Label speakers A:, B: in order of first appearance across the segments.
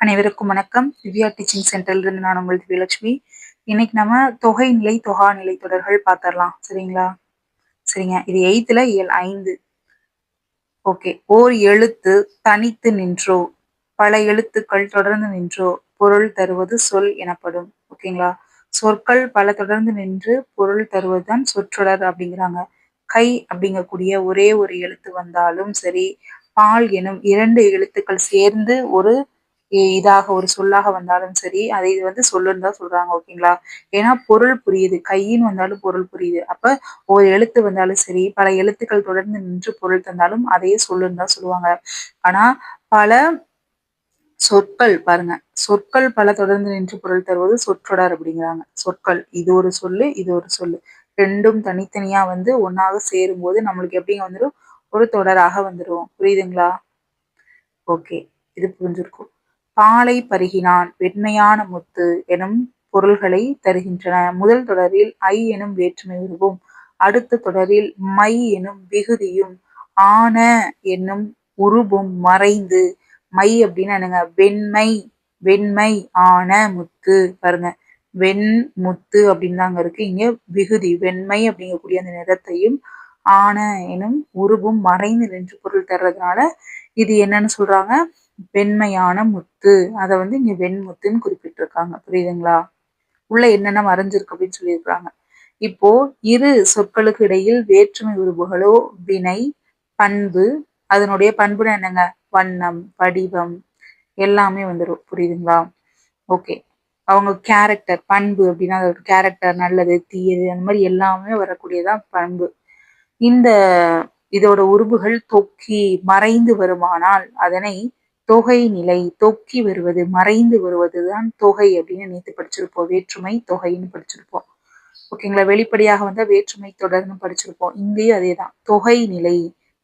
A: அனைவருக்கும் வணக்கம். திவ்யா டீச்சிங் சென்டர்ல இருந்து நான் உங்கள் திவ்யலட்சுமி இன்னைக்கு நம்ம தொகை நிலை தொகா நிலை தொடர்கள் பார்த்துடலாம். சரிங்களா? சரிங்க. இது எயித்துல இயல் ஐந்து. ஓகே ஓர் எழுத்து தனித்து நின்றோ பல எழுத்துக்கள் தொடர்ந்து நின்றோ பொருள் தருவது சொல் எனப்படும். ஓகேங்களா சொற்கள் பல தொடர்ந்து நின்று பொருள் தருவதுதான் சொற்றொடர் அப்படிங்கிறாங்க. கை அப்படிங்கக்கூடிய ஒரே ஒரு எழுத்து வந்தாலும் சரி பால் எனும் இரண்டு எழுத்துக்கள் சேர்ந்து ஒரு இதாக ஒரு சொல்லாக வந்தாலும் சரி அதை இது வந்து சொல்லுன்னு தான் சொல்றாங்க ஓகேங்களா? ஏன்னா பொருள் புரியுது. கையின்னு வந்தாலும் பொருள் புரியுது. அப்ப ஒரு எழுத்து வந்தாலும் சரி பல எழுத்துக்கள் தொடர்ந்து நின்று பொருள் தந்தாலும் அதையே சொல்லுன்னு தான் சொல்லுவாங்க. ஆனா பல சொற்கள் பாருங்க. சொற்கள் பல தொடர்ந்து நின்று பொருள் தருவது சொற்றொடர் அப்படிங்கிறாங்க. சொற்கள். இது ஒரு சொல்லு இது ஒரு சொல்லு. ரெண்டும் தனித்தனியா வந்து ஒன்னாக சேரும் போது நம்மளுக்கு எப்படிங்க வந்துடும் ஒரு தொடராக வந்துடும் புரியுதுங்களா? ஓகே. இது புரிஞ்சிருக்கும். பாலை பருகினான். வெண்மையான முத்து எனும் பொருள்களை தருகின்றன. முதல் தொடரில் ஐ எனும் வேற்றுமை உருவும். அடுத்த தொடரில் மை எனும் விகுதியும் ஆன என்னும் உருவும் மறைந்து. மை அப்படின்னா என்னங்க? வெண்மை வெண்மை ஆன முத்து. பாருங்க. வெண் முத்து அப்படின்னு தாங்க இருக்கு. இங்க விகுதி வெண்மை அப்படிங்கக்கூடிய அந்த நிறத்தையும் ஆன எனும் உருவும் மறைந்து நின்று பொருள் தர்றதுனால இது என்னன்னு சொல்றாங்க? வெண்மையான முத்து. அதை வந்து இங்க வெண்முத்துன்னு குறிப்பிட்டிருக்காங்க. புரியுதுங்களா? உள்ள என்னென்ன மறைஞ்சிருக்கு அப்படின்னு சொல்லியிருக்காங்க இப்போ இரு சொற்களுக்கு இடையில் வேற்றுமை உருவுகளோ வினை பண்பு அதனுடைய பண்புனா என்னங்க? வண்ணம் வடிவம் எல்லாமே வந்துடும் புரியுதுங்களா? ஓகே. அவங்க கேரக்டர் பண்பு அப்படின்னா அதோட கேரக்டர் நல்லது தீயது அந்த மாதிரி எல்லாமே வரக்கூடியதான் பண்பு. இந்த இதோட உருவுகள் தொக்கி மறைந்து வருமானால் அதனை தொகை நிலை தொக்கி வருவது மறைந்து வருவதுதான் தொகை அப்படின்னு நேற்று படிச்சிருப்போம். வேற்றுமை தொகைன்னு படிச்சிருப்போம். ஓகேங்களா வெளிப்படையாக வந்தா வேற்றுமை தொடர்ந்து படிச்சிருப்போம். இங்கேயும் அதே தான் தொகை நிலை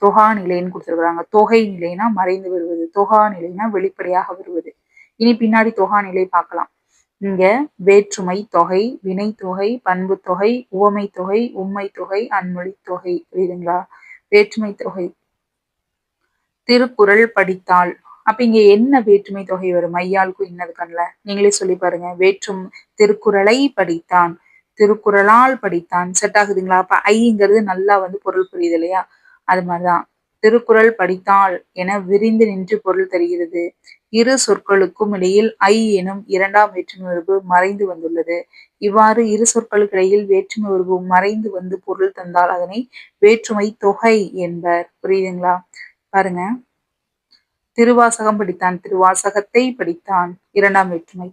A: தொகா நிலைன்னு கொடுத்துருக்குறாங்க. தொகை நிலைனா மறைந்து வருவது தொகா நிலைனா வெளிப்படையாக வருவது. இனி பின்னாடி தொகா நிலை பார்க்கலாம். இங்க வேற்றுமை தொகை வினை தொகை பண்பு தொகை உவமை தொகை உண்மை தொகை அன்மொழி தொகை. புரியுதுங்களா? வேற்றுமை தொகை. திருக்குறள் படித்தால் அப்ப இங்க என்ன வேற்றுமை தொகை வரும்? மையாளுக்கும் இன்னது கண்ல. நீங்களே சொல்லி பாருங்க. வேற்றும் திருக்குறளை படித்தான். திருக்குறளால் படித்தான். செட் ஆகுதுங்களா? அப்ப ஐங்கிறது நல்லா வந்து பொருள் புரியுது இல்லையா? அது மாதிரிதான். திருக்குறள் படித்தால் என விரிந்து நின்று பொருள் தருகிறது. இரு சொற்களுக்கும் இடையில் ஐ எனும் இரண்டாம் வேற்றுமை உறவு மறைந்து வந்துள்ளது. இவ்வாறு இரு சொற்களுக்கு இடையில் வேற்றுமை உறவு மறைந்து வந்து பொருள் தந்தால் அதனை வேற்றுமை தொகை என்பர். புரியுதுங்களா? பாருங்க. திருவாசகம் படித்தான் திருவாசகத்தை படித்தான். இரண்டாம் வேற்றுமை.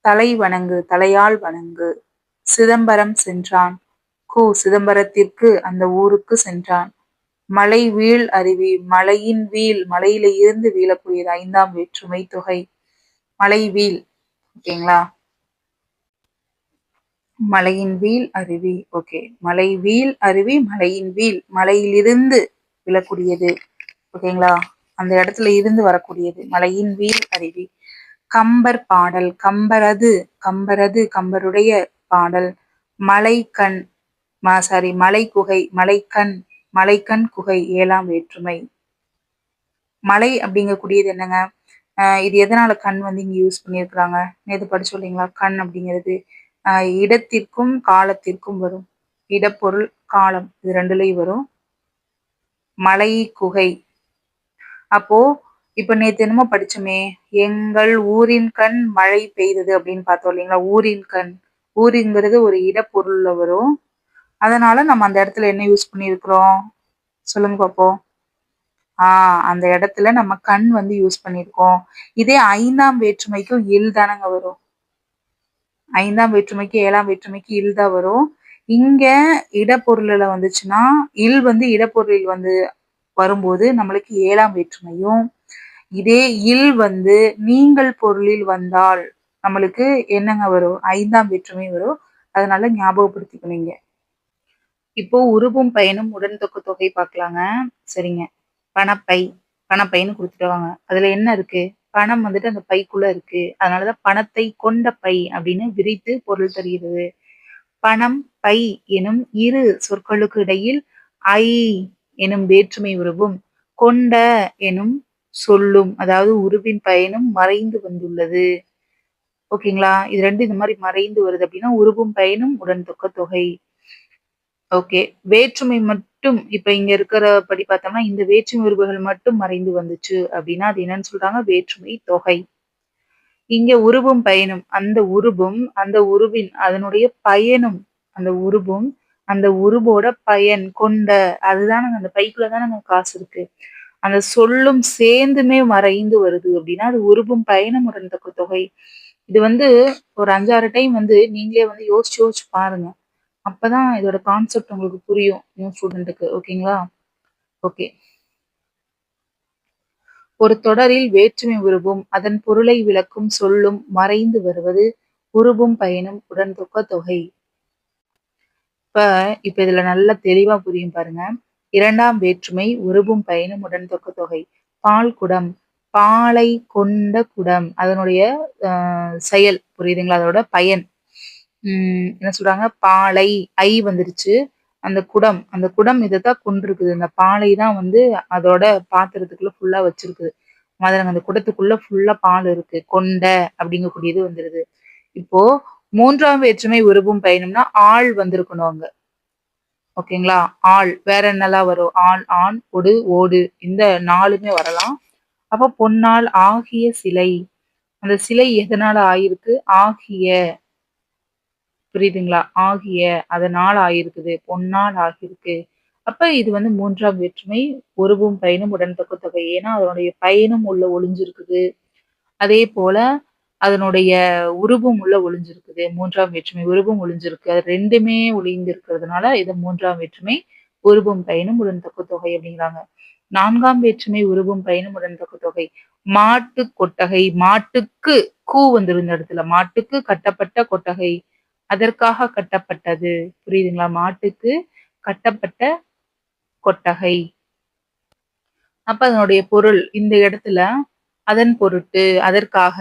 A: தலை வணங்கு தலையால் வணங்கு. சிதம்பரம் சென்றான். கு சிதம்பரத்திற்கு அந்த ஊருக்கு சென்றான். மலை வீழ் அருவி மலையின் வீழ் மலையில இருந்து வீழக்கூடியது ஐந்தாம் வேற்றுமை தொகை. மலை வீழ் ஓகேங்களா? மலையின் வீழ் அருவி ஓகே. மலை வீழ் அருவி மலையின் வீழ் மலையிலிருந்து விழக்கூடியது ஓகேங்களா? அந்த இடத்துல இருந்து வரக்கூடியது. மலையின் வீர் அருவி. கம்பர் பாடல். கம்பரது. கம்பரது கம்பருடைய பாடல். மலை கண் சாரி மலை குகை மலைக்கண் மலைக்கண் குகை ஏழாம் வேற்றுமை. மலை அப்படிங்கக்கூடியது என்னங்க? இது எதனால கண் வந்து இங்க யூஸ் பண்ணியிருக்கிறாங்க? நேற்று படிச்சோம் இல்லைங்களா? கண் அப்படிங்கிறது. இடத்திற்கும் காலத்திற்கும் வரும். இடப்பொருள் காலம். இது ரெண்டுலயும் வரும். மலை குகை அப்போ இப்ப நேத்து என்னமோ படிச்சோமே எங்கள் ஊரின் கண் மழை பெய்தது அப்படின்னு பார்த்தோம் இல்லைங்களா? ஊரின் கண். ஊரிங்கிறது ஒரு இடப்பொருள்ல வரும். அதனால நம்ம அந்த இடத்துல என்ன யூஸ் பண்ணியிருக்கிறோம்? சொல்லுங்க பாப்போம். ஆஹ் அந்த இடத்துல நம்ம கண் வந்து யூஸ் பண்ணியிருக்கோம். இதே ஐந்தாம் வேற்றுமைக்கும் இல் தானங்க வரும். ஐந்தாம் வேற்றுமைக்கு ஏழாம் வேற்றுமைக்கு இல் தான் வரும். இங்க இடப்பொருள்ல வந்துச்சுன்னா இல் வந்து இடப்பொருளில் வந்து வரும்போது நம்மளுக்கு ஏழாம் வேற்றுமையும் இதே இல் வந்து நீங்கள் பொருளில் வந்தால் நம்மளுக்கு என்னங்க வரும்? ஐந்தாம் வேற்றுமை வரும். அதனால ஞாபகப்படுத்திக்கணுங்க இப்போ உருவும் பயனும் உடன் தொக்கு தொகை பார்க்கலாங்க. சரிங்க. பணப்பை பணப்பைன்னு கொடுத்துட்டுவாங்க அதுல என்ன இருக்கு? பணம் வந்துட்டு அந்த பைக்குள்ள இருக்கு. அதனாலதான் பணத்தை கொண்ட பை அப்படின்னு விரித்து பொருள் தருகிறது. பணம் பை எனும் இரு சொற்களுக்கு இடையில் ஐ எனும் வேற்றுமை உருவும். கொண்ட எனும் சொல்லும் அதாவது உருவின் பயனும் மறைந்து வந்துள்ளது. ஓகேங்களா? இது ரெண்டு இந்த மாதிரி மறைந்து வருது அப்படின்னா உருவும் பயனும் உடன் தொக்க தொகை. ஓகே. வேற்றுமை மட்டும் இப்ப இங்க இருக்கிறபடி பார்த்தோம்னா இந்த வேற்றுமை உருவுகள் மட்டும் மறைந்து வந்துச்சு அப்படின்னா அது என்னன்னு சொல்றாங்க? வேற்றுமை தொகை. இங்க உருவும் பயனும் அந்த உருவும் அந்த உருவின் அதனுடைய பயனும் அந்த உருவும் அந்த உருவோட பயன் கொண்ட அதுதான் அந்த பைக்குள்ள தான் காசு இருக்கு. அந்த சொல்லும் சேர்ந்துமே மறைந்து வருது அப்படின்னா அது உருவும் பயணம் உடன்தக்க தொகை. இது வந்து ஒரு அஞ்சாறு டைம் வந்து நீங்களே வந்து யோசிச்சு யோசிச்சு பாருங்க. அப்பதான் இதோட கான்செப்ட் உங்களுக்கு புரியும் நியூ ஸ்டூடெண்ட்டுக்கு ஓகேங்களா ஓகே ஒரு தொடரில் வேற்றுமை உருவும் அதன் பொருளை விளக்கும் சொல்லும் மறைந்து வருவது உருவும் பயனும் உடன்தொக்க தொகை இப்ப இப்ப இதுல நல்லா தெளிவா புரியும் பாருங்க. இரண்டாம் வேற்றுமை உருவும் பயனும் உடன்தொக்க தொகை. பால் குடம் பாலை கொண்ட குடம். அதனுடைய செயல். புரியுதுங்களா? அதோட பயன். உம் என்ன சொல்றாங்க? பாலை ஐ வந்துருச்சு. அந்த குடம் அந்த குடம் இதைத்தான் கொண்டிருக்குது அந்த பாலை தான் வந்து அதோட பாத்திரத்துக்குள்ள ஃபுல்லா வச்சிருக்குது. மதுரங்க அந்த குடத்துக்குள்ள ஃபுல்லா பால் இருக்கு. கொண்ட அப்படிங்கக்கூடியது வந்துருது. இப்போ மூன்றாம் வேற்றுமை உருவும் பயணம்னா ஆள் வந்திருக்கணும் அங்க. ஓகேங்களா? ஆள். வேற என்னெல்லாம் வரும்? ஆள் ஆண் ஒடு ஓடு. இந்த நாலுமே வரலாம். அப்ப பொன்னால் ஆகிய சிலை. அந்த சிலை எதனால ஆயிருக்கு? ஆகிய. புரியுதுங்களா? ஆகிய. அதனால் ஆயிருக்குது. பொன்னால் ஆகியிருக்கு. அப்ப இது வந்து மூன்றாம் வேற்றுமை ஒருவும் பயனும் உடன்தக்க தொகை ஏன்னா அதனுடைய பயனும் உள்ள ஒளிஞ்சிருக்குது. அதே போல அதனுடைய உருவம் உள்ள ஒளிஞ்சிருக்குது மூன்றாம் வேற்றுமை உருவும் ஒளிஞ்சிருக்கு. அது ரெண்டுமே ஒளிந்திருக்கிறதுனால இது மூன்றாம் வேற்றுமை உருவம் பயனும் உடன்தக்க தொகை அப்படிங்கிறாங்க. நான்காம் வேற்றுமை உருவும் பயனும் உடன்தக்க தொகை. மாட்டு கொட்டகை மாட்டுக்கு கூ வந்துருந்த இடத்துல மாட்டுக்கு கட்டப்பட்ட கொட்டகை. அதற்காக கட்டப்பட்டது. புரியுதுங்களா? மாட்டுக்கு கட்டப்பட்ட கொட்டகை. அப்ப அதனுடைய பொருள் இந்த இடத்துல அதன் பொருட்டு அதற்காக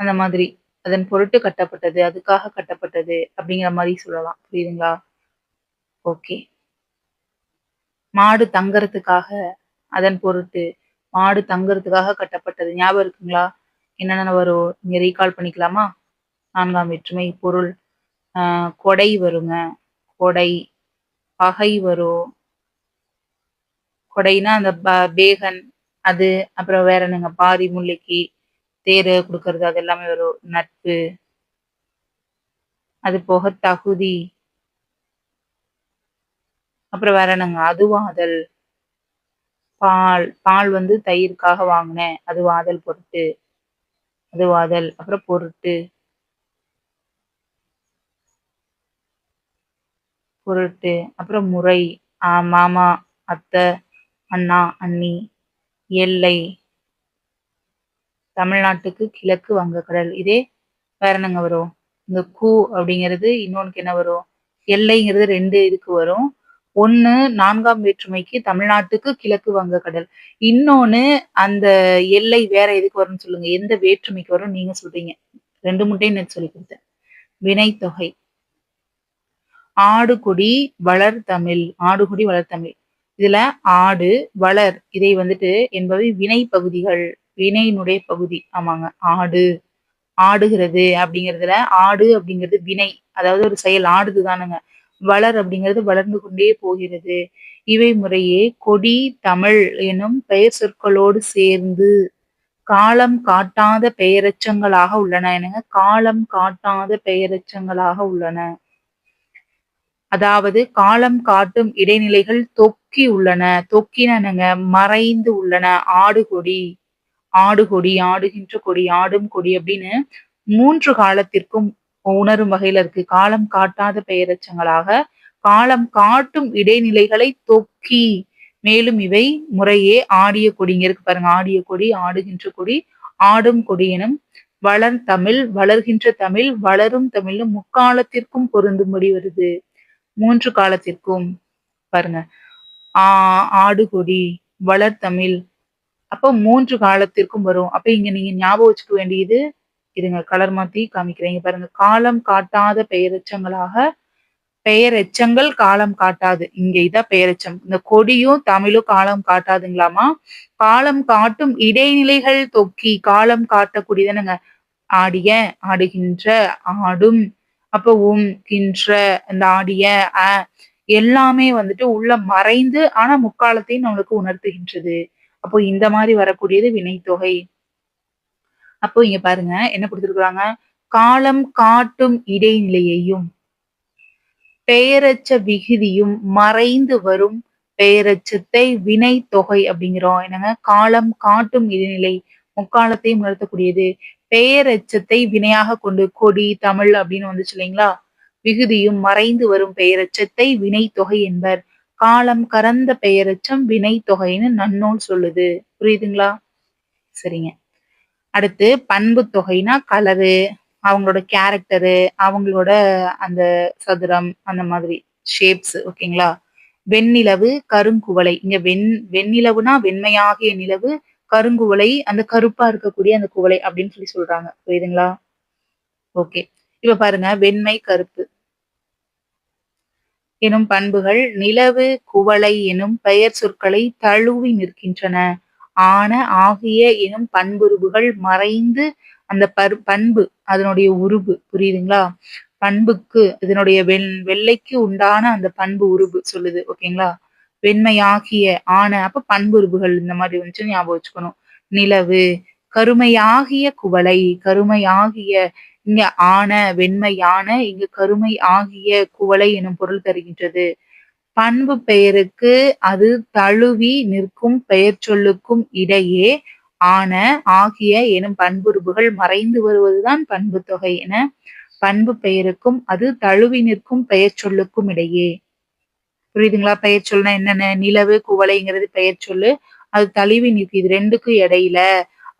A: அந்த மாதிரி. அதன் பொருட்டு கட்டப்பட்டது அதுக்காக கட்டப்பட்டது அப்படிங்கிற மாதிரி சொல்லலாம். புரியுதுங்களா? ஓகே. மாடு தங்கறதுக்காக அதன் பொருட்டு மாடு தங்கறதுக்காக கட்டப்பட்டது. ஞாபகம் இருக்குங்களா? என்னென்ன வரும்? இங்க ரீகால் பண்ணிக்கலாமா? நான்காம் வேற்றுமை பொருள் கொடை வருங்க. கொடை பகை வரும். கொடைனா அந்த பேகன் அது அப்புறம் வேற என்னங்க? பாரி முல்லைக்கு தேர் கொடுக்கறது அது எல்லாமே வரும் நட்பு. அது போக தகுதி. அப்புறம் வேற என்னங்க? அதுவாதல் பால் பால் வந்து தயிருக்காக வாங்கினேன். அது வாதல் பொருட்டு. அது வாதல். அப்புறம் பொருட்டு. பொருட்டு. அப்புறம் முறை. ஆ மாமா அத்தை அண்ணா அண்ணி எல்லை. தமிழ்நாட்டுக்கு கிழக்கு வங்கக்கடல். இதே வேற என்னங்க வரும்? இந்த கூ அப்படிங்கிறது இன்னொன்னுக்கு என்ன வரும்? எல்லைங்கிறது ரெண்டு இதுக்கு வரும். ஒன்று நான்காம் வேற்றுமைக்கு தமிழ்நாட்டுக்கு கிழக்கு வங்கக்கடல். இன்னொன்னு அந்த எல்லை வேற எதுக்கு வரும்னு சொல்லுங்க. எந்த வேற்றுமைக்கு வரும்? நீங்க சொல்றீங்க. ரெண்டு முட்டையும் நேற்று சொல்லி கொடுத்தேன். வினைத்தொகை. ஆடுகுடி வளர் தமிழ். ஆடுகுடி வளர் தமிழ். இதுல ஆடு வளர் இதை வந்துட்டு என்பவை வினை பகுதிகள் வினையினுடைய பகுதி. ஆமாங்க. ஆடு ஆடுகிறது அப்படிங்கிறதுல ஆடு அப்படிங்கிறது வினை. அதாவது ஒரு செயல் ஆடுது தானுங்க. வளர் அப்படிங்கிறது வளர்ந்து கொண்டே போகிறது. இவை முறையே கொடி தமிழ் எனும் பெயர் சொற்களோடு சேர்ந்து காலம் காட்டாத பெயரச்சங்களாக உள்ளன. என்னங்க? காலம் காட்டாத பெயரச்சங்களாக உள்ளன. அதாவது காலம் காட்டும் இடைநிலைகள் தொக்கி உள்ளன. தொக்கினங்க மறைந்து உள்ளன. ஆடு கொடி ஆடு கொடி ஆடுகின்ற கொடி ஆடும் கொடி அப்படின்னு மூன்று காலத்திற்கும் உணரும் வகையில இருக்கு. காலம் காட்டாத பெயரச்சங்களாக காலம் காட்டும் இடைநிலைகளை தொக்கி மேலும் இவை முறையே ஆடிய கொடிங்க இருக்கு பாருங்க. ஆடிய கொடி ஆடுகின்ற கொடி ஆடும் கொடி எனும் வளர் தமிழ் வளர்கின்ற தமிழ் வளரும் தமிழும் முக்காலத்திற்கும் பொருந்தும்படி வருது. மூன்று காலத்திற்கும் பாருங்க. ஆ ஆடு கொடி வளர் தமிழ் அப்போ மூன்று காலத்திற்கும் வரும். அப்ப இங்க நீங்க ஞாபகம் வச்சுக்க வேண்டியது இதுங்க கலர் மாத்தி காமிக்கிறேன். பாருங்க காலம் காட்டாத பெயரச்சங்களாக பெயரெச்சங்கள் காலம் காட்டாது. இங்க இதான் பெயரெச்சம். இந்த கொடியும் தமிழும் காலம் காட்டாதுங்களாமா? காலம் காட்டும் இடைநிலைகள் தொக்கி காலம் காட்டக்கூடியதுனுங்க ஆடிய ஆடுகின்ற ஆடும் அப்ப உம் கின்ற இந்த ஆடிய அ எல்லாமே வந்துட்டு உள்ள மறைந்து ஆனா முக்காலத்தையும் நம்மளுக்கு உணர்த்துகின்றது. அப்போ இந்த மாதிரி வரக்கூடியது வினைத்தொகை அப்போ இங்க பாருங்க என்ன கொடுத்துருக்குறாங்க? காலம் காட்டும் இடைநிலையையும் பெயரச்ச விகுதியும் மறைந்து வரும் பெயரச்சத்தை வினை தொகை அப்படிங்கிறோம். என்னங்க? காலம் காட்டும் இடைநிலை முக்காலத்தையும் உணர்த்தக்கூடியது. பெயரச்சத்தை வினையாக கொண்டு கொடி தமிழ் அப்படின்னு வந்துச்சு இல்லைங்களா? விகுதியும் மறைந்து வரும் பெயரச்சத்தை வினை தொகை என்பர். காலம் கறந்த பெயரச்சம் வினை தொகைன்னு நன்னூல் சொல்லுது. புரியுதுங்களா? சரிங்க. அடுத்து பண்பு தொகைனா கலரு அவங்களோட கேரக்டரு அவங்களோட அந்த சதுரம் அந்த மாதிரி ஷேப்ஸ் ஓகேங்களா? வெண்ணிலவு கருங்குவளை. இங்க வெண் வெண்ணிலவுனா வெண்மையாகிய நிலவு கருங்குவளை அந்த கருப்பா இருக்கக்கூடிய அந்த குவளை அப்படின்னு சொல்லி சொல்றாங்க. புரியுதுங்களா? ஓகே. இப்ப பாருங்க வெண்மை கருப்பு. எனும் பண்புகள் நிலவு குவளை எனும் பெயர் சொற்களை தழுவி நிற்கின்றன. ஆன ஆகிய எனும் பண்புருவுகள் மறைந்து அந்த பரு பண்பு அதனுடைய உருபு புரியுதுங்களா? பண்புக்கு இதனுடைய வெண் வெள்ளைக்கு உண்டான அந்த பண்பு உருபு சொல்லுது ஓகேங்களா? வெண்மையாகிய ஆன அப்ப பண்புருபுகள் இந்த மாதிரி வந்துச்சு ஞாபகம் வச்சுக்கணும். நிலவு கருமையாகிய குவளை கருமையாகிய இங்க ஆன வெண்மையான இங்கு கருமை ஆகிய குவளை எனும் பொருள் தருகின்றது. பண்பு பெயருக்கு அது தழுவி நிற்கும் பெயர் சொல்லுக்கும் இடையே ஆன ஆகிய எனும் பண்புருபுகள் மறைந்து வருவதுதான் பண்பு தொகை என பண்பு பெயருக்கும் அது தழுவி நிற்கும் பெயர் சொல்லுக்கும் இடையே. புரியுதுங்களா? பெயர் சொல்லுனா என்னென்ன? நிலவு குவளைங்கிறது பெயர் சொல்லு. அது தழுவி நிற்கு இது ரெண்டுக்கும் இடையில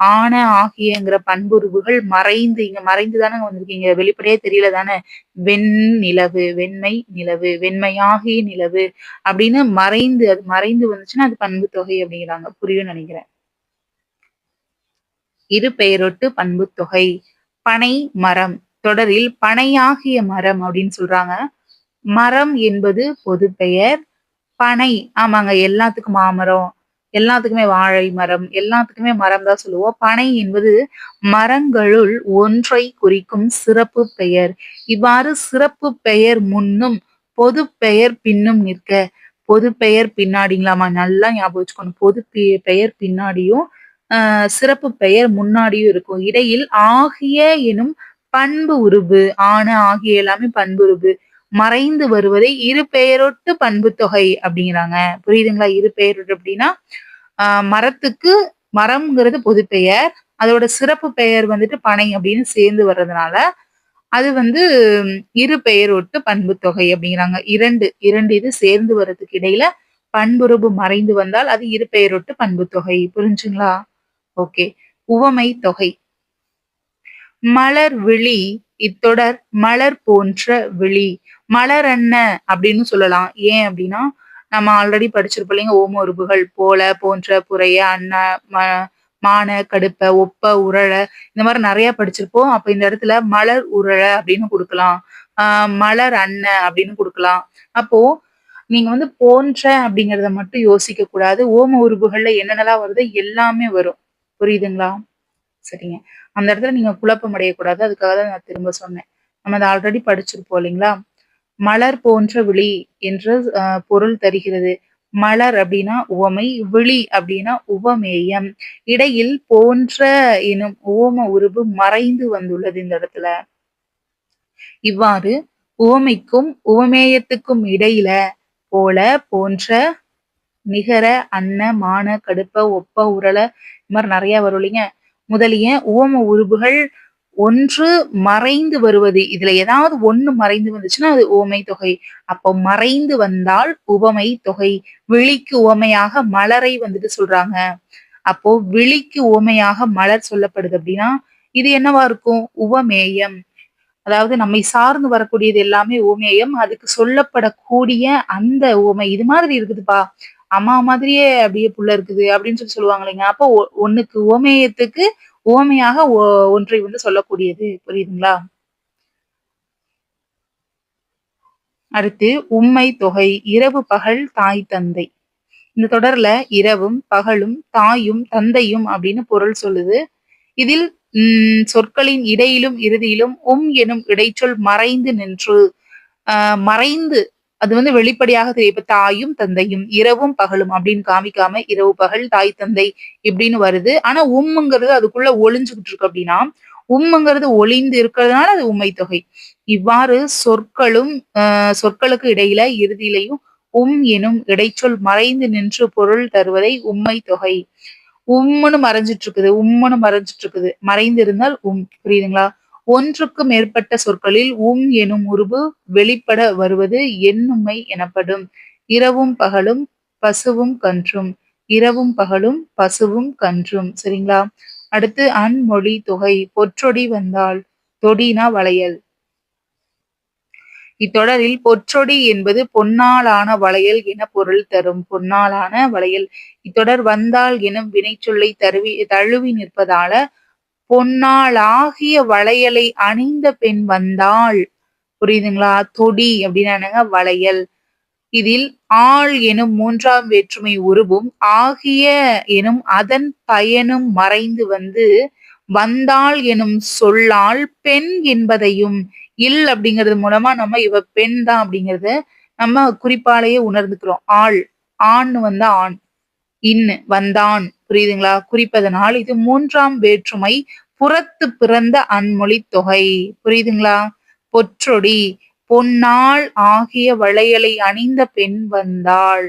A: ஆன ஆகியங்கிற பண்புருவுகள் மறைந்து இங்க மறைந்து தானே வந்திருக்கீங்க வெளிப்படையே தெரியல தானே வெண் நிலவு வெண்மை நிலவு வெண்மையாகிய நிலவு அப்படின்னு மறைந்து அது மறைந்து வந்துச்சுன்னா அது பண்பு தொகை அப்படிங்கிறாங்க. புரியும் நினைக்கிறேன். இரு பெயரொட்டு பண்பு தொகை. பனை மரம். தொடரில் பனையாகிய மரம் அப்படின்னு சொல்றாங்க. மரம் என்பது பொது பெயர் பனை ஆமாங்க எல்லாத்துக்கும் மாமரம். எல்லாத்துக்குமே வாழை மரம் எல்லாத்துக்குமே மரம் தான் சொல்லுவோம். பனை என்பது மரங்களுள் ஒன்றை குறிக்கும் சிறப்பு பெயர். இவ்வாறு சிறப்பு பெயர் முன்னும் பொது பெயர் பின்னும் நிற்க பொது பெயர் பின்னாடிங்களாமா? நல்லா ஞாபகம் வச்சுக்கணும் பொது பெயர் பின்னாடியும் ஆஹ் சிறப்பு பெயர் முன்னாடியும் இருக்கும். இடையில் ஆகிய எனும் பண்பு உருபு. ஆன ஆகிய எல்லாமே பண்பு உருபு. மறைந்து வருவதை இரு பெயரொட்டு பண்பு தொகை அப்படிங்கிறாங்க. புரியுதுங்களா? இரு பெயரொட்டு அப்படின்னா ஆஹ் மரத்துக்கு மரம்ங்கிறது பொது பெயர் அதோட சிறப்பு பெயர் வந்துட்டு பனை அப்படின்னு சேர்ந்து வர்றதுனால அது வந்து இரு பெயரொட்டு பண்பு தொகை அப்படிங்கிறாங்க. இரண்டு இரண்டு இது சேர்ந்து வர்றதுக்கு இடையில பண்புறவு மறைந்து வந்தால் அது இரு பெயரொட்டு பண்பு தொகை. புரிஞ்சுங்களா? ஓகே. உவமை தொகை. மலர் விழி இத்தொடர் மலர் போன்ற விழி. மலர் என்ன அப்படின்னு சொல்லலாம். ஏன் அப்படின்னா நம்ம ஆல்ரெடி படிச்சிருப்போம் இல்லைங்க ஓம உறுப்புகள் போல போன்ற புறைய அண்ண மான கடுப்ப ஒப்ப உரழ இந்த மாதிரி நிறைய படிச்சிருப்போம். அப்ப இந்த இடத்துல மலர் உரழ அப்படின்னு கொடுக்கலாம். ஆஹ் மலர் அண்ண அப்படின்னு கொடுக்கலாம். அப்போ நீங்க வந்து போன்ற அப்படிங்கிறத மட்டும் யோசிக்க கூடாது. ஓம உறுப்புகள்ல என்னென்னலாம் வருது எல்லாமே வரும். புரியுதுங்களா? சரிங்க. அந்த இடத்துல நீங்க குழப்பம் அடையக்கூடாது. அதுக்காக தான் நான் திரும்ப சொன்னேன். நம்ம அதை ஆல்ரெடி படிச்சிருப்போம் இல்லைங்களா? மலர் போன்ற விழி என்று பொருள் தருகிறது. மலர் அப்படின்னா உவமை விழி அப்படின்னா உவமேயம். இடையில் போன்ற எனும் உவம உருவு மறைந்து வந்துள்ளது இந்த இடத்துல. இவ்வாறு உவமைக்கும் உவமேயத்துக்கும் இடையில போல போன்ற நிகர அன்ன மான கடுப்ப ஒப்ப உரல இது மாதிரி நிறைய வரும் இல்லைங்க. முதலிய உவம உருவுகள் ஒன்று மறைந்து வருவது. இதுல ஏதாவது ஒண்ணு மறைந்து வந்துச்சுன்னா அது உவமை தொகை. அப்போ மறைந்து வந்தால் உவமை தொகை. விழிக்கு உவமையாக மலரை வந்துட்டு சொல்றாங்க. அப்போ விழிக்கு உவமையாக மலர் சொல்லப்படுது அப்படின்னா இது என்னவா இருக்கும்? உவமேயம். அதாவது நம்மை சார்ந்து வரக்கூடியது எல்லாமே உவமேயம். அதுக்கு சொல்லப்படக்கூடிய அந்த உவமை. இது மாதிரி இருக்குதுப்பா. அம்மா மாதிரியே அப்படியே புள்ள இருக்குது அப்படின்னு சொல்லி சொல்லுவாங்க இல்லைங்க அப்போ ஒண்ணுக்கு உவமேயத்துக்கு உவமையாக ஒன்றை வந்து சொல்லக்கூடியது. புரியுதுங்களா? அடுத்து உம்மை தொகை இரவு பகல் தாய் தந்தை. இந்த தொடர்ல இரவும் பகலும் தாயும் தந்தையும் அப்படின்னு பொருள் சொல்லுது. இதில் உம் சொற்களின் இடையிலும் இறுதியிலும் உம் எனும் இடைச்சொல் மறைந்து நின்று ஆஹ் மறைந்து அது வந்து வெளிப்படையாக தெரியும். இப்ப தாயும் தந்தையும் இரவும் பகலும் அப்படின்னு காமிக்காம இரவு பகல் தாய் தந்தை இப்படின்னு வருது. ஆனா உம்முங்கிறது அதுக்குள்ள ஒளிஞ்சுகிட்டு இருக்கு அப்படின்னா உம்முங்கிறது ஒளிந்து இருக்கிறதுனால அது உண்மை தொகை. இவ்வாறு சொற்களும் ஆஹ் சொற்களுக்கு இடையில இறுதியிலையும் உம் எனும் இடைச்சொல் மறைந்து நின்று பொருள் தருவதை உண்மை தொகை. உம்முன்னு மறைஞ்சிட்டு இருக்குது உம்முன்னு மறைஞ்சிட்டு இருக்குது. மறைந்து இருந்தால் உம். புரியுதுங்களா? ஒன்றுக்கு மேற்பட்ட சொற்களில் உம் எனும் உருவு வெளிப்பட வருவது எண்ணுமை எனப்படும். இரவும் பகலும் பசுவும் கன்றும். இரவும் பகலும் பசுவும் கன்றும். சரிங்களா? அடுத்து அன்மொழி தொகை. பொற்றொடி வந்தால் தொடினா வளையல். இத்தொடரில் பொற்றொடி என்பது பொன்னாலான வளையல் என பொருள் தரும். பொன்னாலான வளையல். இத்தொடர் வந்தால் எனும் வினைச்சொல்லை தருவி தழுவி நிற்பதால பொன்னால் ஆகிய வளையலை அணிந்த பெண் வந்தாள். புரியுதுங்களா? தொடி அப்படின்னு வளையல். இதில் ஆள் எனும் மூன்றாம் வேற்றுமை உருவும் ஆகிய எனும் அதன் பயனும் மறைந்து வந்து வந்தாள் எனும் சொல்லால் பெண் என்பதையும் இல் அப்படிங்கிறது மூலமா நம்ம இவ பெண் தான் அப்படிங்கறத நம்ம குறிப்பாலேயே உணர்ந்துக்கிறோம். ஆள். ஆண் வந்த ஆண். இன்னு வந்தான். புரியுதுங்களா? குறிப்பதனால் இது மூன்றாம் வேற்றுமை புறத்து பிறந்த அன்மொழி தொகை. புரியுதுங்களா? பொற்றொடி பொன்னாள் ஆகிய வளையலை அணிந்த பெண் வந்தாள்.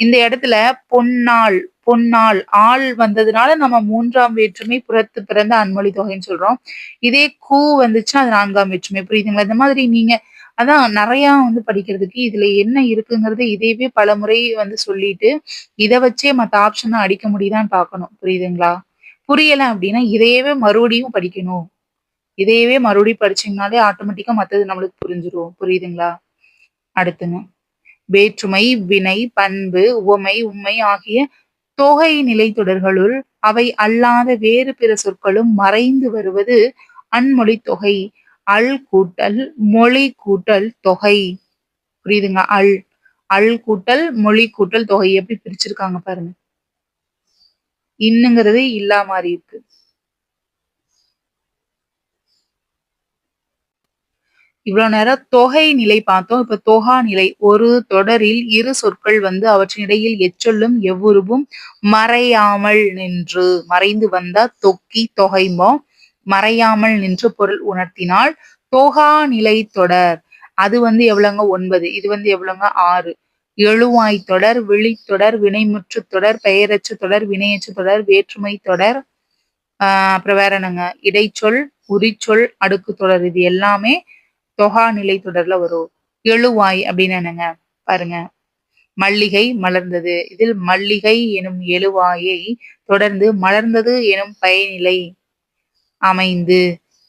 A: இந்த இடத்துல பொன்னாள் பொன்னாள் ஆள் வந்ததுனால நம்ம மூன்றாம் வேற்றுமை புறத்து பிறந்த அன்மொழி தொகைன்னு சொல்றோம். இதே கூ வந்துச்சுன்னா அது நான்காம் வேற்றுமை. புரியுதுங்களா? இந்த மாதிரி நீங்க அதான் நிறையா வந்து படிக்கிறதுக்கு இதுல என்ன இருக்குங்கிறது இதையவே பல முறை வந்து சொல்லிட்டு இதை வச்சே மத்த ஆப்ஷன் அடிக்க முடியுதான்னு பார்க்கணும். புரியுதுங்களா? புரியல அப்படின்னா இதையவே மறுபடியும் படிக்கணும். இதையவே மறுபடியும் படிச்சீங்கனாலே ஆட்டோமேட்டிக்கா மத்தது நம்மளுக்கு புரிஞ்சிடும் புரியுதுங்களா? அடுத்துங்க. வேற்றுமை வினை பண்பு உவமை உண்மை ஆகிய தொகை நிலை தொடர்களுள் அவை அல்லாத வேறு பிற சொற்களும் மறைந்து வருவது அன்மொழி தொகை. அல் கூட்டல் மொழி கூட்டல் தொகை. புரியுதுங்க அல் அல் கூட்டல் மொழி கூட்டல் தொகை எப்படி பிரிச்சிருக்காங்க பாருங்க. இன்னுங்கிறது இல்லா மாதிரி இருக்கு. இவ்வளவு நேரம் தொகை நிலை பார்த்தோம். இப்ப தொகா நிலை ஒரு தொடரில் இரு சொற்கள் வந்து அவற்றின் இடையில் எச்சொல்லும் எவ்வுருவும் மறையாமல் நின்று மறைந்து வந்தா தொக்கி தொகைமோ மறையாமல் நின்று பொருள் உணர்த்தினால் தோகா நிலை தொடர். அது வந்து எவ்வளவுங்க? ஒன்பது. இது வந்து எவ்வளவுங்க? ஆறு. எழுவாய் தொடர் விழித்தொடர் வினைமுற்று தொடர் பெயரச்சு தொடர் வினையச்சு தொடர் வேற்றுமை தொடர். ஆஹ் அப்புறம் வேற என்னங்க? இடைச்சொல் உரிச்சொல் அடுக்கு தொடர். இது எல்லாமே தொகா நிலை தொடர்ல வரும். எழுவாய் அப்படின்னு என்னங்க? பாருங்க. மல்லிகை மலர்ந்தது. இதில் மல்லிகை எனும் எழுவாயை தொடர்ந்து மலர்ந்தது எனும் பயனிலை. அமைந்து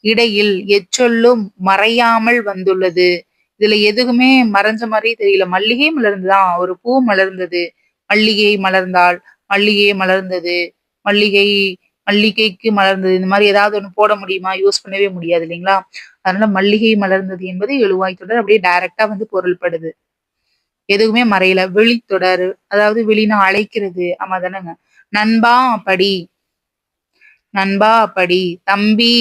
A: இடையில் எச்சொல்லும் மறையாமல் வந்துள்ளது. இதுல எதுவுமே மறைஞ்ச மாதிரி தெரியல. மல்லிகை மலர்ந்துதான். ஒரு பூ மலர்ந்தது. மல்லிகை மலர்ந்தால் மல்லிகை மலர்ந்தது. மல்லிகை மல்லிகைக்கு மலர்ந்தது. இந்த மாதிரி ஏதாவது ஒண்ணு போட முடியுமா? யூஸ் பண்ணவே முடியாது இல்லைங்களா? அதனால மல்லிகை மலர்ந்தது என்பது எழுவாய் தொடர் அப்படியே டைரக்டா வந்து பொருள்படுது. எதுவுமே மறையல. விழித்தொடர் அதாவது விழினா அழைக்கிறது. ஆமா தானேங்க நண்பா படி. நண்பா படி தம்பி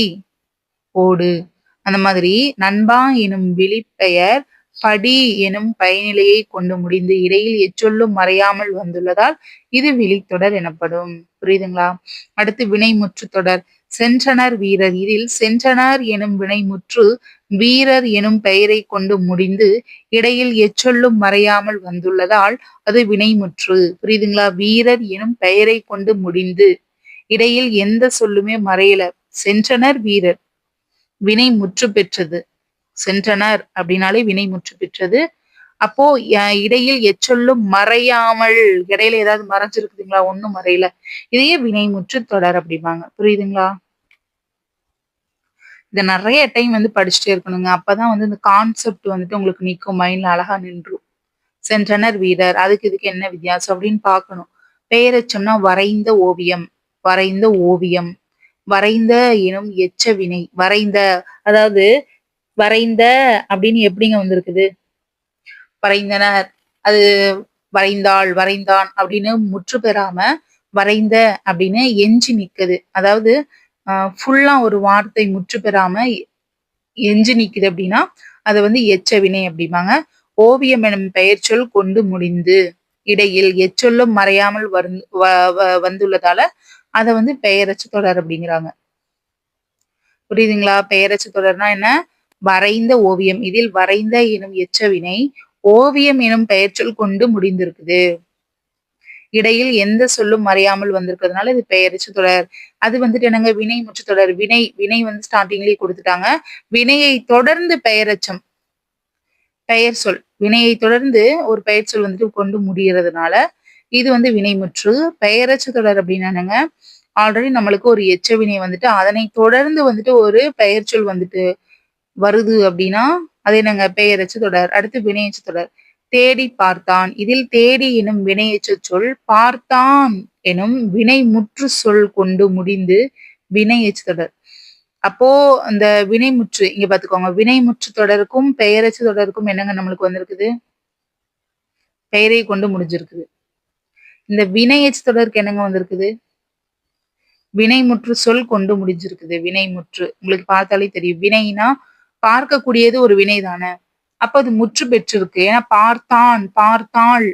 A: ஓடு. அந்த மாதிரி நண்பா எனும் விழிப்பெயர் படி எனும் பயனிலையை கொண்டு முடிந்து இடையில் எச்சொல்லும் மறையாமல் வந்துள்ளதால் இது விழித்தொடர் எனப்படும். புரியுதுங்களா? அடுத்து வினைமுற்று தொடர். சென்றனர் வீரர். இதில் சென்றனர் எனும் வினைமுற்று வீரர் எனும் பெயரை கொண்டு முடிந்து இடையில் எச்சொல்லும் மறையாமல் வந்துள்ளதால் அது வினைமுற்று. புரியுதுங்களா? வீரர் எனும் பெயரை கொண்டு முடிந்து இடையில் எந்த சொல்லுமே மறையல. சென்றனர் வீரர். வினை முற்று பெற்றது. சென்றனர் அப்படின்னாலே வினை முற்று பெற்றது. அப்போ இடையில் எச்சொல்லும் மறையாமல் இடையில ஏதாவது மறைஞ்சிருக்குதுங்களா? ஒண்ணும் மறையல. இதையே வினை முற்று தொடர் அப்படிம்பாங்க. புரியுதுங்களா? இதை நிறைய டைம் வந்து படிச்சுட்டே இருக்கணுங்க. அப்பதான் வந்து இந்த கான்செப்ட் வந்துட்டு உங்களுக்கு நிற்கும் மைண்ட்ல அழகா நின்றும். சென்றனர் வீரர். அதுக்கு இதுக்கு என்ன வித்தியாசம் அப்படின்னு பார்க்கணும். பெயரச்சம்னா வரைந்த ஓவியம். வரைந்த ஓவியம் வரைந்த எனும் எச்ச வினை வரைந்த அதாவது வரைந்த அப்படின்னு எப்படிங்க வந்திருக்குது? வரைந்தனர் அது வரைந்தாள் வரைந்தான் அப்படின்னு முற்று பெறாம வரைந்த அப்படின்னு எஞ்சி நிக்குது. அதாவது ஃபுல்லா ஒரு வார்த்தை முற்று பெறாம எஞ்சி நிக்குது அப்படின்னா அதை வந்து எச்ச வினை அப்படிம்பாங்க. ஓவியம் எனும் பெயர் சொல் கொண்டு முடிந்து இடையில் எச்சொல்லும் மறையாமல் வந்துள்ளதால அதை வந்து பெயரச்சு தொடர் அப்படிங்கிறாங்க. புரியுதுங்களா? பெயரச்சு தொடர்னா என்ன? வரைந்த ஓவியம். இதில் வரைந்த எனும் எச்சவினை ஓவியம் எனும் பெயர்ச்சொல் கொண்டு முடிந்திருக்குது. இடையில் எந்த சொல்லும் மறையாமல் வந்திருக்கிறதுனால இது பெயரச்சு தொடர். அது வந்துட்டு என்னங்க? வினை முற்று தொடர். வினை வினை வந்து ஸ்டார்டிங்லயே கொடுத்துட்டாங்க. வினையை தொடர்ந்து பெயரச்சம். பெயர் சொல். வினையை தொடர்ந்து ஒரு பெயர் சொல் வந்துட்டு கொண்டு முடிகிறதுனால இது வந்து வினைமுற்று. பெயரச்சு தொடர் அப்படின்னாங்க ஆல்ரெடி நம்மளுக்கு ஒரு எச்ச வினை வந்துட்டு அதனை தொடர்ந்து வந்துட்டு ஒரு பெயர்ச்சொல் வந்துட்டு வருது அப்படின்னா அது என்னங்க? பெயரச்சு தொடர். அடுத்து வினையச்சு தொடர். தேடி பார்த்தான். இதில் தேடி எனும் வினையச்சு சொல் பார்த்தான் எனும் வினை முற்று சொல் கொண்டு முடிந்து வினையச்சு தொடர். அப்போ அந்த வினைமுற்று இங்க பாத்துக்கோங்க. வினைமுற்று தொடருக்கும் பெயரச்சு தொடருக்கும் என்னங்க நம்மளுக்கு வந்திருக்குது? பெயரை கொண்டு முடிஞ்சிருக்குது. இந்த வினையச்சு தொடருக்கு என்னங்க வந்திருக்குது? வினைமுற்று சொல் கொண்டு முடிஞ்சிருக்குது. வினைமுற்று. உங்களுக்கு பார்த்தாலே தெரியும். வினைனா பார்க்கக்கூடியது ஒரு வினை தானே அப்ப அது முற்று பெற்றிருக்கு. ஏன்னா பார்த்தான் பார்த்தாள்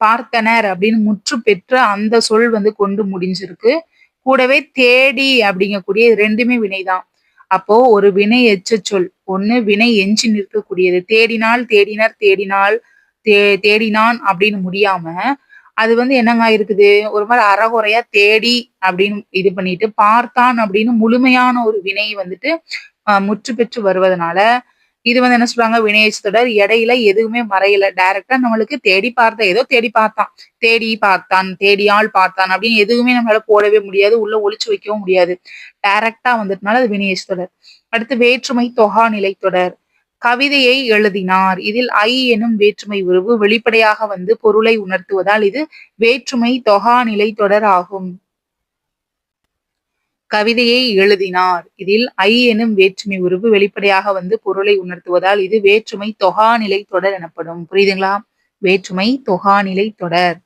A: பார்த்தனர் அப்படின்னு முற்று பெற்ற அந்த சொல் வந்து கொண்டு முடிஞ்சிருக்கு. கூடவே தேடி அப்படிங்கக்கூடிய ரெண்டுமே வினைதான். அப்போ ஒரு வினை எச்ச சொல். ஒண்ணு வினை எஞ்சி நிற்கக்கூடியது. தேடினால் தேடினர் தேடினால் தே தேடினான் அப்படின்னு முடியாம அது வந்து என்னங்க இருக்குது? ஒரு மாதிரி அறகுறையா தேடி அப்படின்னு இது பண்ணிட்டு பார்த்தான் அப்படின்னு முழுமையான ஒரு வினை வந்துட்டு முற்று பெற்று வருவதனால இது வந்து என்ன சொல்றாங்க? வினயச் தொடர் இடையில எதுவுமே மறையல. டைரக்டா நம்மளுக்கு தேடி பார்த்த ஏதோ தேடி பார்த்தான். தேடி பார்த்தான் தேடியால் பார்த்தான் அப்படின்னு எதுவுமே நம்மளால போடவே முடியாது உள்ள ஒழிச்சு வைக்கவும் முடியாது. டைரக்டா வந்துட்டனால அது வினயச் தொடர். அடுத்து வேற்றுமை தொகா நிலை தொடர். கவிதையை எழுதினார். இதில் ஐ எனும் வேற்றுமை உறவு வெளிப்படையாக வந்து பொருளை உணர்த்துவதால் இது வேற்றுமை தொகா நிலை தொடர் ஆகும். கவிதையை எழுதினார். இதில் ஐ எனும் வேற்றுமை உருவு வெளிப்படையாக வந்து பொருளை உணர்த்துவதால் இது வேற்றுமை தொகாநிலை தொடர் எனப்படும். புரியுதுங்களா? வேற்றுமை தொகாநிலை தொடர்.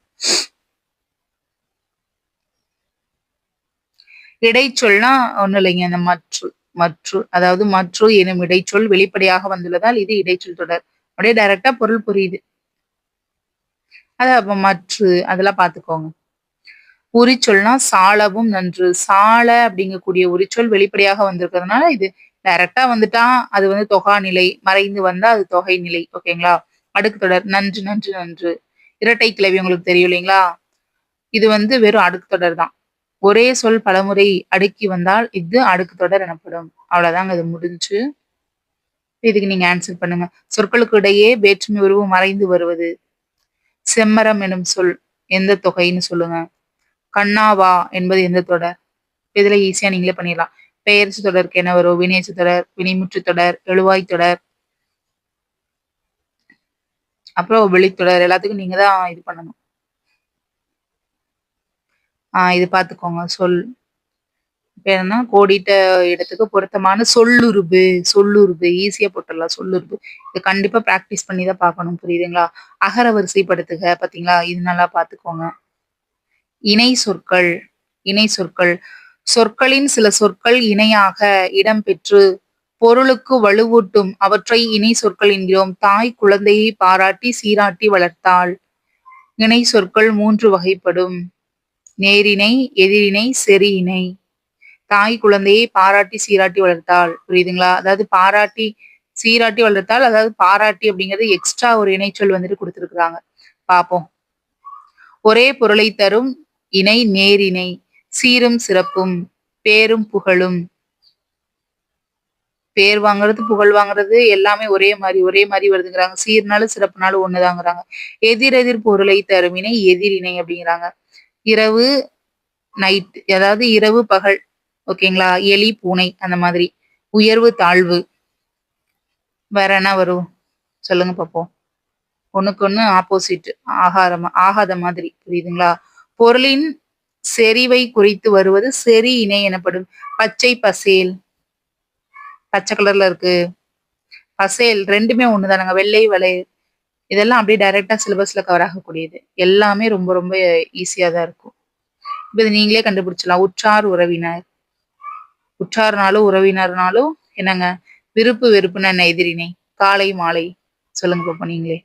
A: இடைச்சொல்னா ஒண்ணு இல்லைங்க. இந்த மற்று மற்று அதாவது மற்று எனும் இடைச்சொல் வெளிப்படையாக வந்துள்ளதால் இது இடைச்சொல் தொடர். அப்படியே டைரக்டா பொருள் புரியுது. அத அப்ப மற்று அதெல்லாம் பாத்துக்கோங்க. உரிச்சொல்னா சாலவும் நன்று. சால அப்படிங்கக்கூடிய உரிச்சொல் வெளிப்படையாக வந்திருக்கிறதுனால இது டைரக்டா வந்துட்டா அது வந்து தொகா நிலை மறைந்து வந்தா அது தொகை நிலை. ஓகேங்களா? அடுக்கு தொடர். நன்று நன்று நன்று. இரட்டை கிளவி உங்களுக்கு தெரியும் இல்லைங்களா? இது வந்து வெறும் அடுக்கு தொடர் தான். ஒரே சொல் பலமுறை அடுக்கி வந்தால் இது அடுக்கு தொடர் எனப்படும். அவ்வளவுதாங்க அது முடிஞ்சு இதுக்கு நீங்க ஆன்சர் பண்ணுங்க. சொற்களுக்கு இடையே வேற்றுமை உருவம் மறைந்து வருவது. செம்மரம் எனும் சொல் எந்த தொகைன்னு சொல்லுங்க. கண்ணாவா என்பது எந்த தொடர்? இதுல ஈஸியா நீங்களே பண்ணிடலாம். பெயர்ச்சி தொடருக்கு என்ன வரும். வினையச்சு தொடர் வினைமுற்று தொடர் எழுவாய் தொடர். அப்புறம் வெளித்தொடர் எல்லாத்துக்கும் நீங்க தான் இது பண்ணணும். இது பார்த்துக்கோங்க சொல். என்னன்னா கோடிட்ட இடத்துக்கு பொருத்தமான சொல்லுருபு சொல்லுருபு ஈஸியா போட்டுடலாம் சொல்லுருபு. இது கண்டிப்பா பிராக்டிஸ் பண்ணி தான் பார்க்கணும் புரியுதுங்களா? அகர வரிசைப்படுத்துக பாத்தீங்களா? இது நல்லா பாத்துக்கோங்க. இணை சொற்கள் இணை சொற்கள். சொற்களின் சில சொற்கள் இணையாக இடம்பெற்று பொருளுக்கு வலுவூட்டும். அவற்றை இணை சொற்கள் என்கிறோம். தாய் குழந்தையை பாராட்டி சீராட்டி வளர்த்தாள். இணை சொற்கள் மூன்று வகைப்படும். நேரிணை எதிரினை செரி இணை தாய் குழந்தையை பாராட்டி சீராட்டி வளர்த்தாள். புரியுதுங்களா? அதாவது பாராட்டி சீராட்டி வளர்த்தால் அதாவது பாராட்டி அப்படிங்கிறது எக்ஸ்ட்ரா ஒரு இணைச்சொல் வந்துட்டு கொடுத்துருக்குறாங்க. பார்ப்போம் ஒரே பொருளை தரும் இணை நேரிணை சீரும் சிறப்பும் பேரும் புகழும். பேர் வாங்குறது புகழ் வாங்குறது எல்லாமே ஒரே மாதிரி ஒரே மாதிரி வருதுங்கிறாங்க. சீர்னாலும் சிறப்புனாலும் ஒண்ணுதாங்கிறாங்க. எதிர் எதிர் பொருளை தரும் இணை எதிரிணை அப்படிங்கிறாங்க. இரவு நைட் அதாவது இரவு பகல் ஓகேங்களா? எலி பூனை அந்த மாதிரி. உயர்வு தாழ்வு. வேற என்ன வரும்? சொல்லுங்க பார்ப்போம் ஒண்ணுக்கு ஒண்ணு ஆப்போசிட் ஆகாரம் ஆகாத மாதிரி. புரியுதுங்களா? பொருளின் செறிவை குறித்து வருவது செறி இணை எனப்படும். பச்சை பசேல். பச்சை கலர்ல இருக்கு. பசேல் ரெண்டுமே ஒண்ணுதானுங்க? வெள்ளை வலை இதெல்லாம் அப்படியே டைரக்டா சிலபஸ்ல கவர் ஆகக்கூடியது. எல்லாமே ரொம்ப ரொம்ப ஈஸியா தான் இருக்கும். இப்ப இது நீங்களே கண்டுபிடிச்சலாம் உற்றார் உறவினர். உற்றார்னாலும் உறவினர்னாலும் என்னங்க? விருப்பு வெறுப்புன்னு என்ன எதிரினை? காலை மாலை. சொல்லுங்க பாப்போம் நீங்களே.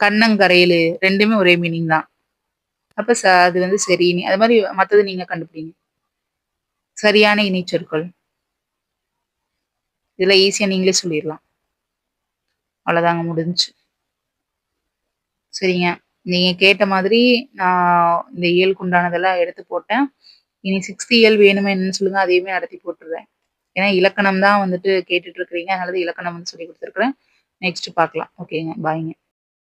A: கண்ணங்கரையிலு. ரெண்டுமே ஒரே மீனிங் தான். அப்ப ச அது வந்து சரி. அது மாதிரி மற்றது நீங்க கண்டுபிடிங்க. சரியான இணைச்சொற்கள் இதுல ஈஸியா நீங்களே சொல்லிடலாம். அவ்வளோதாங்க முடிஞ்சு சரிங்க. நீங்கள் கேட்ட மாதிரி நான் இந்த இயலுக்கு உண்டானதெல்லாம் எடுத்து போட்டேன். இனி சிக்ஸ்த் இயல் வேணுமே என்னன்னு சொல்லுங்க அதையுமே நடத்தி போட்டுடுறேன். ஏன்னா இலக்கணம் தான் வந்துட்டு கேட்டுட்டு இருக்கிறீங்க. அதனால இலக்கணம் வந்து சொல்லி கொடுத்துருக்குறேன். நெக்ஸ்ட் பார்க்கலாம். ஓகேங்க பாய்ங்க